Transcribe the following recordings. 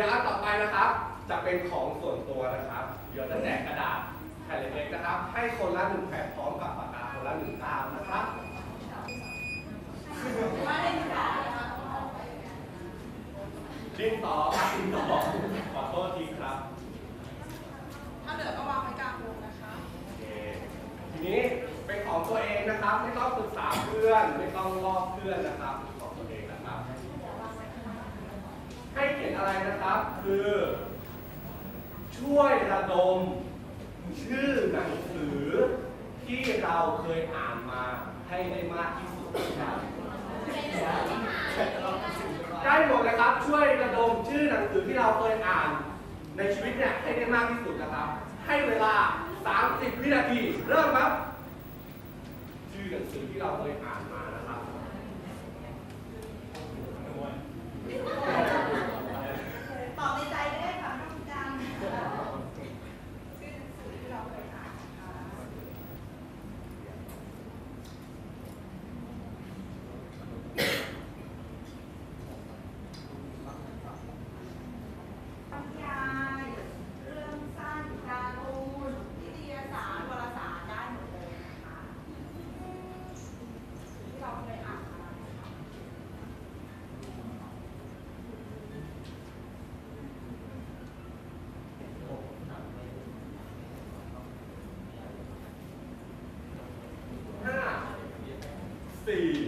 ดี๋ยวอันต่อไปนะครับ จะเป็นของส่วนตัวนะครับ เดี๋ยวจะแจกกระดาษแผ่นเล็กๆนะครับ ให้คนละหนึ่งแผ่นพร้อมกับปากกาคนละหนึ่งตามนะครับดินต่อครับดินต่อขอโทษทีครับ ถ้าเหลือก็วางไว้กลางวงนะคะโอเคทีนี้เป็นของตัวเองนะครับ ไม่ต้องปรึกษาเพื่อน ไม่ต้องลอกเพื่อนนะครับของตัวเองนะครับ ให้เขียน อะไรนะครับ คือ ช่วยระดม ชื่อหนังสือที่เราเคยอ่านมาให้ได้มากที่สุดนะครับได้หมดเลยครับ ช่วยระดมชื่อหนังสือที่เราเคยอ่าน ในชีวิตเนี่ยให้ได้มากที่สุดนะครับ ให้เวลา 30 วินาที เริ่มครับ ชื่อหนังสือที่เราเคยอ่านมานะครับ ตอบในใจก็ได้ค่ะไม่ต้องจำชื่อหนังสือที่เราเคยอ่านนะคะบรรยายเรื่องสั้นการ์ตูนนิตยสารวารสารได้หมดเลยนะคะที่เราเคยอ่านมานะคะ ห้า สี่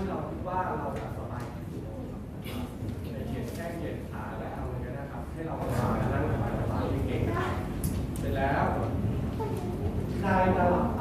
ที่เราคิดว่าเราจะสบายที่สุดในเขียนแข้งเขียนขาและเอาเลยนะครับ ให้เราสบายนั่งสบายสบายเก่งเสร็จแล้วใครจะหลับ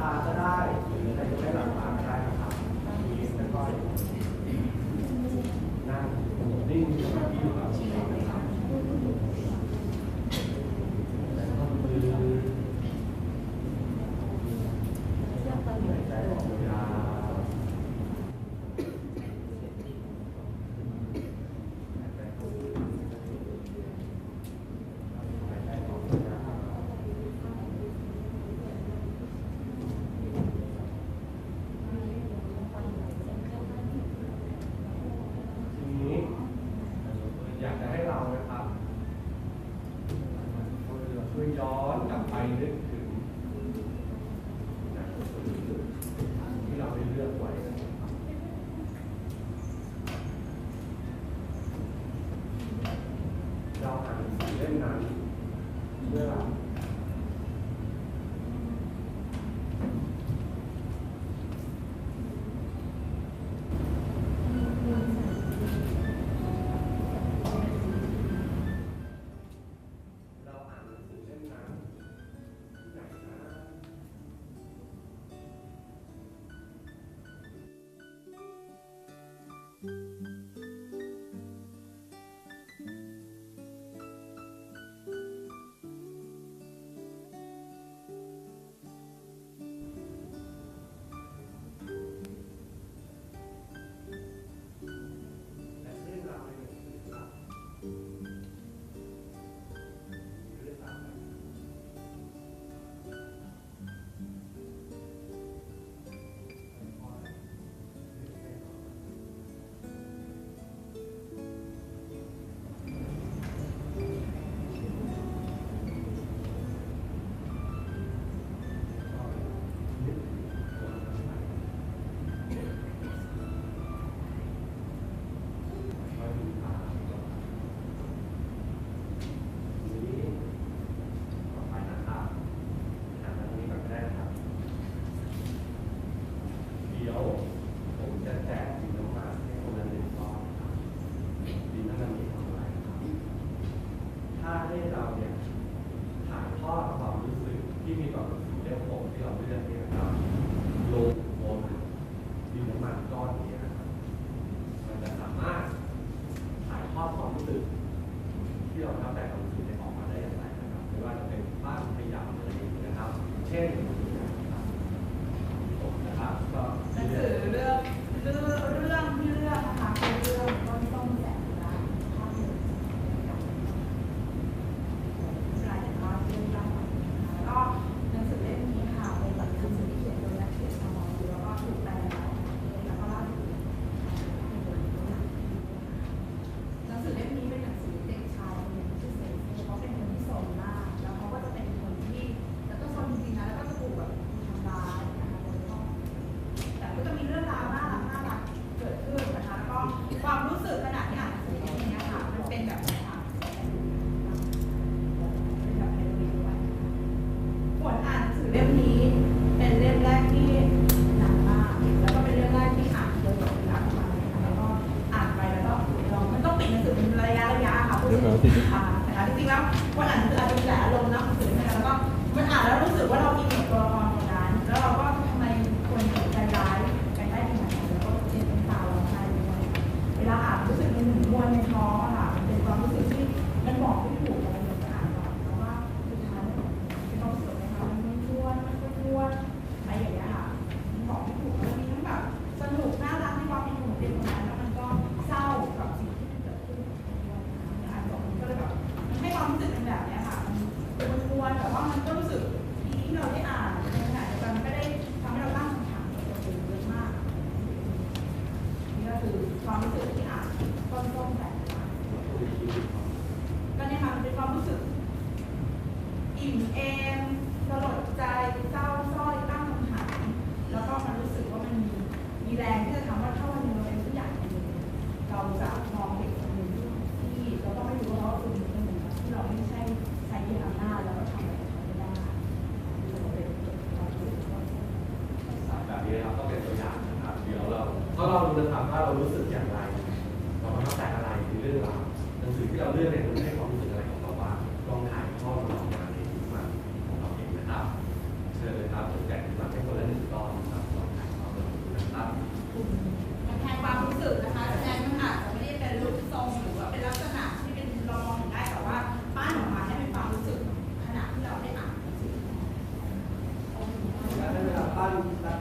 ความรั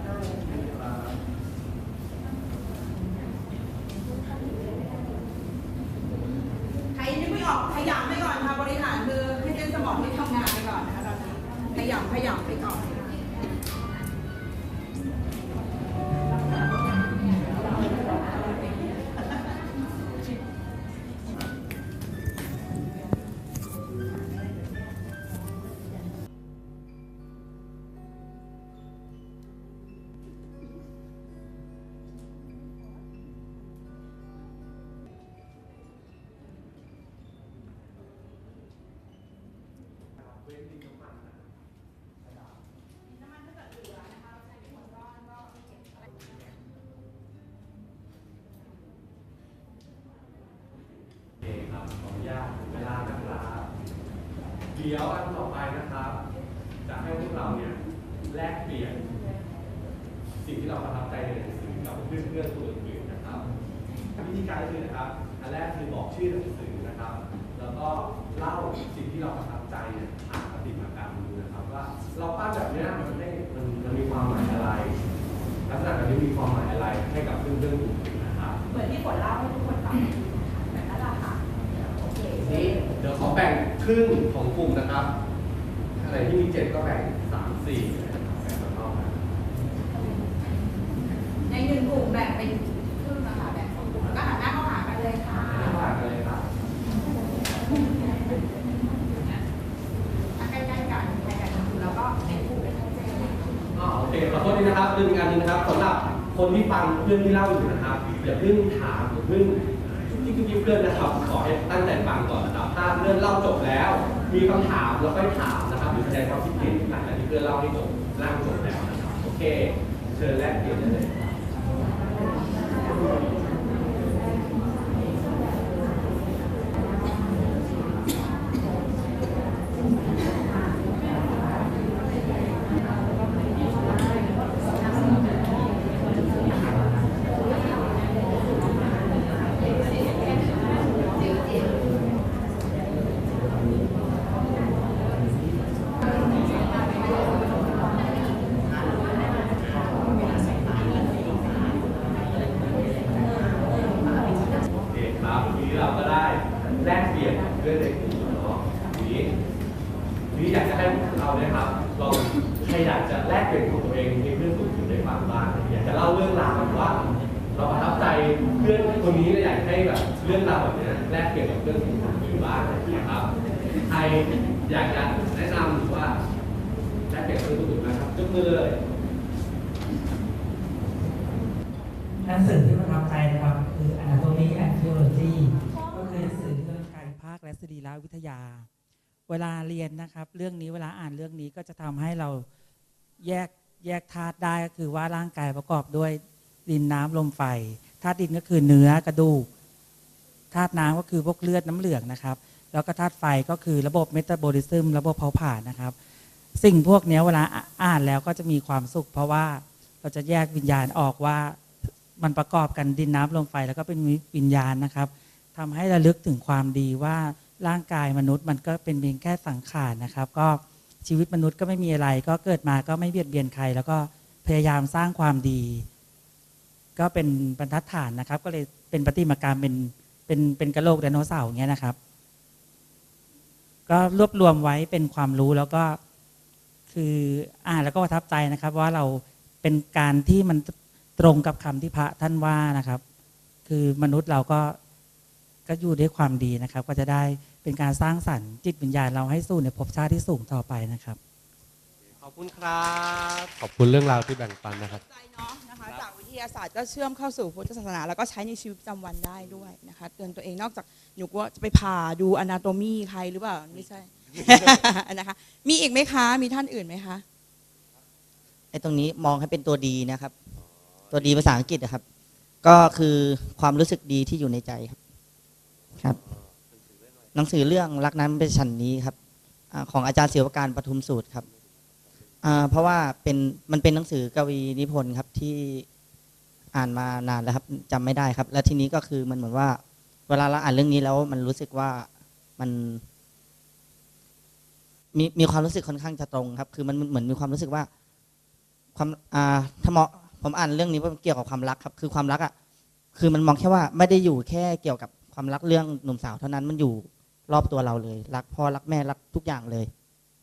มขยำไปก่อนค่ะบริหารคือให้เส้นสมองไม่ทำงานไปก่อนนะคะตอนนี้ขยำขยำไปก่อน ดี๋ยวอันต่อไปนะครับ จะให้พวกเราเนี่ยแลกเปลี่ยน สิ่งที่เราประทับใจในหนังสือกับเพื่อนเพื่อนตัวอื่นนะครับ วิธีการคือนะครับ อันแรกคือบอกชื่อหนังสือนะครับ แล้วก็เล่าสิ่งที่เราประทับใจผ่านปฏิมากรรมดูนะครับ ว่าเราปั้นแบบนี้มันได้มันมันมีความหมายอะไรลักษณะแบบนี้มีความหมายอะไรให้กับเพื่อนเพื่อนกลุ่มอื่นนะครับ เหมือนที่ฝนเล่าให้ทุกคนฟัง ขอแบ่งครึ่งของกลุ่มนะครับ อะไรที่มีเจ็ดก็แบ่งสามสี่ในหนึ่งกลุ่มแบ่งเป็นครึ่งนะคะแบ่งสองกลุ่มแล้วก็หันหน้าเข้าหากันเลยค่ะหน้าเข้าหากันเลยครับใกล้ๆกันใกล้กันแล้วก็เป็นกลุ่มเป็นชัดเจนอ๋อโอเคขอโทษด้วยนะครับลืมงการนึงนะครับสำหรับคนที่ฟังเพื่อนที่เล่าอยู่นะครับอย่าเพิ่งถามอย่าเพิ่ง ที่คือที่เพื่อนนะครับขอให้ตั้งใจฟังก่อนนะครับ ถ้าเรื่องเล่าจบแล้ว มีคำถามแล้วค่อยถามนะครับหรือแสดงความคิดเห็นหลังจากที่เพื่อนเล่าให้จบเล่าจบแล้วนะครับโอเค เชิญแรกเดี๋ยนได้เลย มือเลยหนังสือที่ประทับใจนะครับ คือ Anatomy and Physiology ก็คือหนังสือเรื่องกายภาคและสรีรวิทยา เวลาเรียนนะครับ เรื่องนี้เวลาอ่านเรื่องนี้ก็จะทำให้เราแยกแยกธาตุได้ก็คือว่าร่างกายประกอบด้วยดินน้ำลมไฟธาตุดินก็คือเนื้อกระดูกธาตุน้ำก็คือพวกเลือดน้ำเหลืองนะครับ แล้วก็ธาตุไฟก็คือระบบเมตาบอลิซึมระบบเผาผลาญนะครับ สิ่งพวกนี้เวลาอ่านแล้วก็จะมีความสุข เพราะว่าเราจะแยกวิญญาณออกว่ามันประกอบกันดินน้ำลมไฟแล้วก็เป็นวิญญาณนะครับทำให้ระลึกถึงความดีว่าร่างกายมนุษย์มันก็เป็นเพียงแค่สังขารนะครับ ก็ชีวิตมนุษย์ก็ไม่มีอะไร ก็เกิดมาก็ไม่เบียดเบียนใคร แล้วก็พยายามสร้างความดี ก็เป็นบรรทัดฐานนะครับ ก็เลยเป็นประติมากรรมเป็นเป็นเป็นกระโหลกไดโนเสาร์อย่างเงี้ยนะครับ ก็รวบรวมไว้เป็นความรู้แล้วก็ คืออ่านแล้วก็ประทับใจนะครับ ว่าเราเป็นการที่มันตรงกับคำที่พระท่านว่านะครับ คือมนุษย์เราก็ก็อยู่ด้วยความดีนะครับ ก็จะได้เป็นการสร้างสรรค์จิตวิญญาณเราให้สู่ในภพชาติที่สูงต่อไปนะครับ ขอบคุณครับ ขอบคุณเรื่องราวที่แบ่งปันนะครับใจเนาะนะคะจากวิทยาศาสตร์ก็เชื่อมเข้าสู่พุทธศาสนา แล้วก็ใช้ในชีวิตประจำวันได้ด้วยนะคะเตือนตัวเองนอกจากหนูก็จะไปผ่าดูอนาโตมีใครหรือเปล่าไม่ใช่ นะคะ มีอีกไหมคะ มีท่านอื่นไหมคะ ไอ้ตรงนี้มองให้เป็นตัวดีนะครับ ตัวดีภาษาอังกฤษนะครับ ก็คือความรู้สึกดีที่อยู่ในใจครับ ครับ หนังสือเรื่องรักนั้นเป็นฉันนี้ครับอของอาจารย์เสียวการปทุมสูตรครับอ่าเพราะว่าเป็นมันเป็นหนังสือกวีนิพนธ์ครับที่อ่านมานานแล้วครับจำไม่ได้ครับ แล้วทีนี้ก็คือมันเหมือนว่า เวลาเราอ่านเรื่องนี้แล้วมันรู้สึกว่ามัน มีมีความรู้สึกค่อนข้างจะตรงครับ คือมันเหมือนมีความรู้สึกว่า ความอ่าถ้าเหมาะผมอ่านเรื่องนี้ว่าเกี่ยวกับความรักครับ คือความรักอะคือมันมองแค่ว่าไม่ได้อยู่แค่เกี่ยวกับความรักเรื่องหนุ่มสาวเท่านั้นมันอยู่รอบตัวเราเลย รักพ่อรักแม่รักทุกอย่างเลย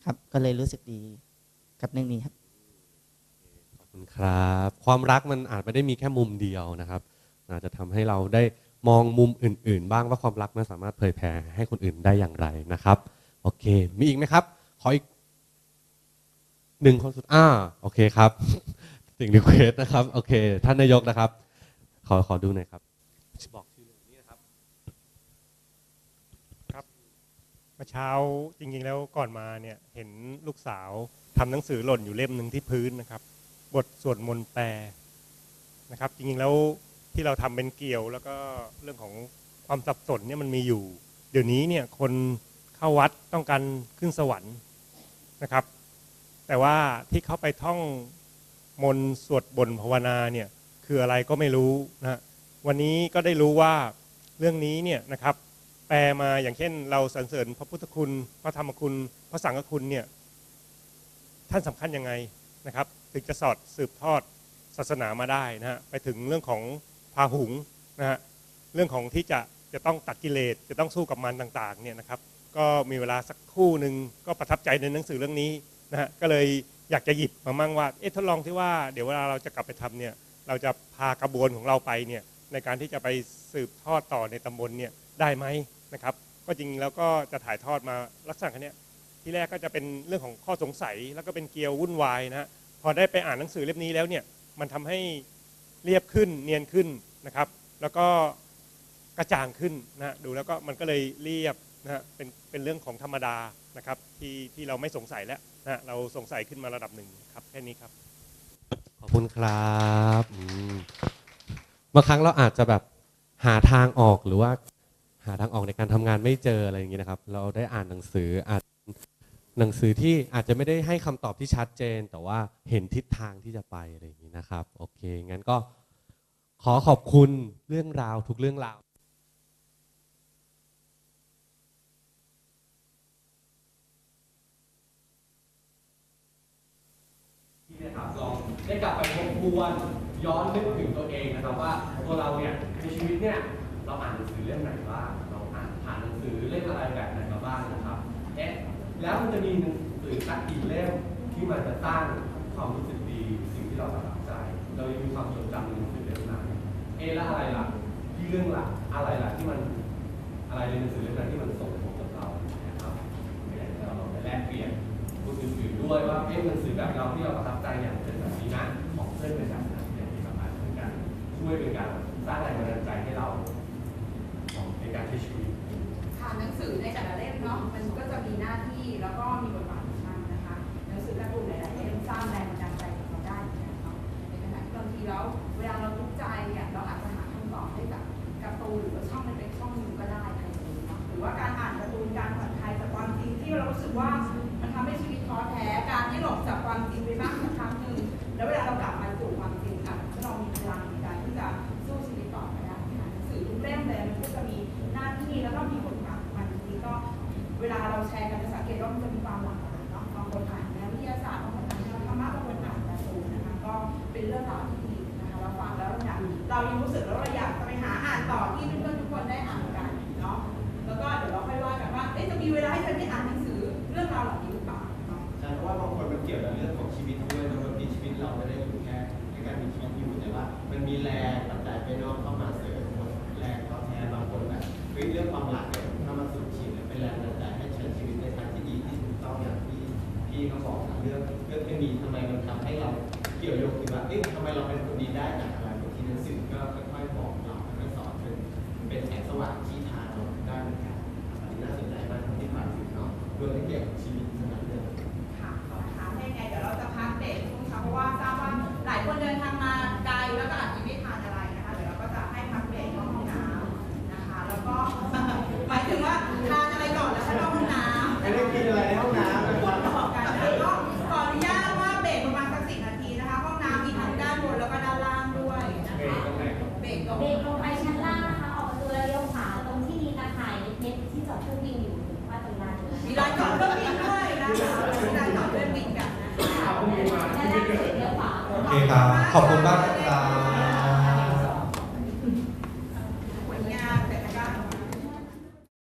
ครับ ก็เลยรู้สึกดีกับเรื่องนี้ครับ ขอบคุณครับ ความรักมันอาจไม่ได้มีแค่มุมเดียวนะครับ อาจจะทำให้เราได้มองมุมอื่น ๆ บ้างว่าความรักมันสามารถเผยแผ่ให้คนอื่นได้อย่างไรนะครับ โอเค มีอีกไหมครับ ขออีกหนึ่งคนสุดอ่าโอเคครับ สิ่งรีเควสนะครับ โอเค ท่านนายกนะครับ ขอขอดูหน่อยครับบอกชื่อเลยนี่นะครับเมื่อเช้าจริงๆแล้วก่อนมาเนี่ย เห็นลูกสาวทำหนังสือหล่นอยู่เล่มหนึ่งที่พื้นนะครับ บทสวดมนต์แปลนะครับ จริงๆแล้วที่เราทำเป็นเกี่ยว แล้วก็เรื่องของความสับสนเนี่ยมันมีอยู่ เดี๋ยวนี้เนี่ยคนเข้าวัดต้องการขึ้นสวรรค์ นะครับ แต่ว่าที่เขาไปท่องมนสวดบนภาวนาเนี่ยคืออะไรก็ไม่รู้นะฮะวันนี้ก็ได้รู้ว่าเรื่องนี้เนี่ยนะครับ แปลมาอย่างเช่น เราสรรเสริญพระพุทธคุณ พระธรรมคุณ พระสังฆคุณเนี่ยท่านสำคัญยังไงนะครับ ถึงจะสอดสืบทอดศาสนามาได้นะฮะไปถึงเรื่องของพาหุงนะฮะเรื่องของที่จะจะต้องตัดกิเลสจะต้องสู้กับมันต่างๆเนี่ยนะครับ ก็มีเวลาสักคู่หนึ่งก็ประทับใจในหนังสือเรื่องนี้นะฮะก็เลยอยากจะหยิบมามั่งว่าเอ๊ะทดลองที่ว่าเดี๋ยวเวลาเราจะกลับไปทำเนี่ยเราจะพากระบวนของเราไปเนี่ยในการที่จะไปสืบทอดต่อในตำบลเนี่ยได้ไหมนะครับ ก็จริงแล้วก็จะถ่ายทอดมาลักษณะคันนี้ยที่แรกก็จะเป็นเรื่องของข้อสงสัยแล้วก็เป็นเกลียววุ่นวายนะฮะพอได้ไปอ่านหนังสือเล่มนี้แล้วเนี่ยมันทำให้เรียบขึ้นเนียนขึ้นนะครับ แล้วก็กระจ่างขึ้นนะฮะดูแล้วก็มันก็เลยเรียบ นะฮะเป็นเป็นเรื่องของธรรมดานะครับที่ที่เราไม่สงสัยแล้วนะฮะเราสงสัยขึ้นมาระดับหนึ่งครับแค่นี้ครับ ขอบคุณครับอืมบางครั้งเราอาจจะแบบหาทางออกหรือว่า หาทางออกในการทำงานไม่เจออะไรอย่างนี้นะครับ เราได้อ่านหนังสืออ่าจหนังสือที่อาจจะไม่ได้ให้คำตอบที่ชัดเจน แต่ว่าเห็นทิศทางที่จะไปอะไรอย่างนี้นะครับ โอเค งั้นก็ขอขอบคุณเรื่องราวทุกเรื่องราว นะครับลองได้กลับไปทบทวนย้อนนึกถึงตัวเองนะครับว่าตัวเราเนี่ยในชีวิตเนี่ยเราอ่านหนังสือเล่มไหนบ้างเราอ่านผ่านหนังสือเล่มอะไรแบบไหนมาบ้างนะครับเอ๊ะแล้วมันจะมีหนังสือสักกี่เล่มที่มันจะสร้างความรู้สึกดีสิ่งที่เราประทับใจ เรายังมีความจดจำในหนังสือเล่มนั้นเอ๊ะแล้วอะไรล่ะที่เรื่องหลักอะไรล่ะที่มันอะไรในหนังสือเล่มนั้นที่มันส่งผลกับเรานะครับเราลองไปแลกเปลี่ยนพูดถึอด้วยว่าเอ๊ะหนังสือแบบเราที่เรา ว่าบางคนมันเกี่ยวกับเรื่องของชีวิตด้วยบางทีชีวิตเราไม่ได้อยู่แค่ในการมีชีวิตอยู่แต่ว่า มันมีแรงปัจจัยภายนอกเข้ามาเสริมแรงตอบแทนบางคนแบบเรื่องความหลักเนี่ยถ้ามันสูดฉีดเป็นแรงตัจแต่ให้ใช้ชีวิตในทางที่ดีที่ถูกต้องอย่างที่พี่เขาบอกนะเรื่องเรื่องเคมีทำไมมันทำให้เราเกี่ยวโยงถึงว่าเอ๊ะทำไมเราเป็นคนดีได้ 好，我们。